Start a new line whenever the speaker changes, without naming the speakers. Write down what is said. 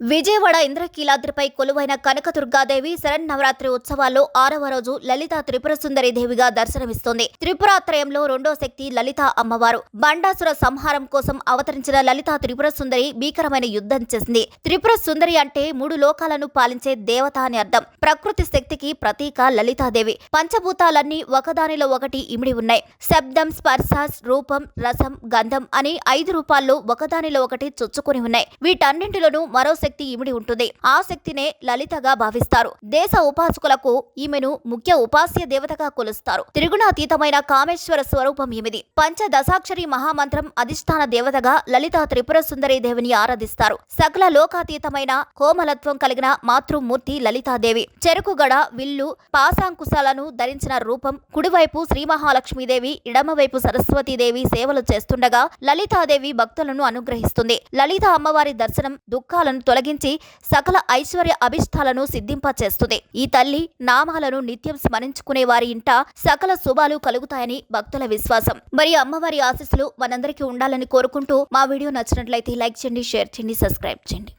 విజయవాడ ఇంద్రకీలాద్రిపై కొలువైన కనకదుర్గాదేవి శరన్నవరాత్రి ఉత్సవాల్లో ఆరవ రోజు లలిత త్రిపుర సుందరి దేవిగా దర్శనమిస్తోంది. త్రిపురాత్రయంలో రెండో శక్తి లలిత అమ్మవారు. బండాసుర సంహారం కోసం అవతరించిన లలిత త్రిపుర సుందరి భీకరమైన యుద్ధం చేసింది. త్రిపుర సుందరి అంటే మూడు లోకాలను పాలించే దేవత అని అర్థం. ప్రకృతి శక్తికి ప్రతీక లలితాదేవి. పంచభూతాలన్నీ ఒకదానిలో ఒకటి ఇమిడి ఉన్నాయి. శబ్దం స్పర్శ రూపం రసం గంధం అని ఐదు రూపాల్లో ఒకదానిలో ఒకటి చొచ్చుకుని ఉన్నాయి. వీటన్నింటిలోనూ మరో శక్తి ఇమిడి ఉంటుంది. ఆ శక్తినే లలితగా భావిస్తారు. దేశ ఉపాసకులకు ఈమెను ముఖ్య ఉపాస్య దేవతగా కొలుస్తారు. త్రిగుణాతీతమైన కామేశ్వర స్వరూపం ఈమెది. పంచదశాక్షరి మహామంత్రం అధిష్టాన దేవతగా లలిత త్రిపుర సుందరి దేవిని ఆరాధిస్తారు. సకల లోకాతీతమైన కోమలత్వం కలిగిన మాతృమూర్తి లలితాదేవి. చెరుకుగడ విల్లు పాశాంకుశాలను ధరించిన రూపం కుడివైపు శ్రీ మహాలక్ష్మీదేవి ఎడమవైపు సరస్వతీదేవి సేవలు చేస్తుండగా లలితాదేవి భక్తులను అనుగ్రహిస్తుంది. లలిత అమ్మవారి దర్శనం దుఃఖాలను తొలగించి సకల ఐశ్వర్య అభిష్టాలను సిద్ధింపచేస్తుంది. ఈ తల్లి నామాలను నిత్యం స్మరించుకునే వారి ఇంట సకల శుభాలు కలుగుతాయని భక్తుల విశ్వాసం. మరి అమ్మవారి ఆశీస్సులు మనందరికీ ఉండాలని కోరుకుంటూ మా వీడియో నచ్చినట్లయితే లైక్ చేయండి షేర్ చేయండి సబ్స్క్రైబ్ చేయండి.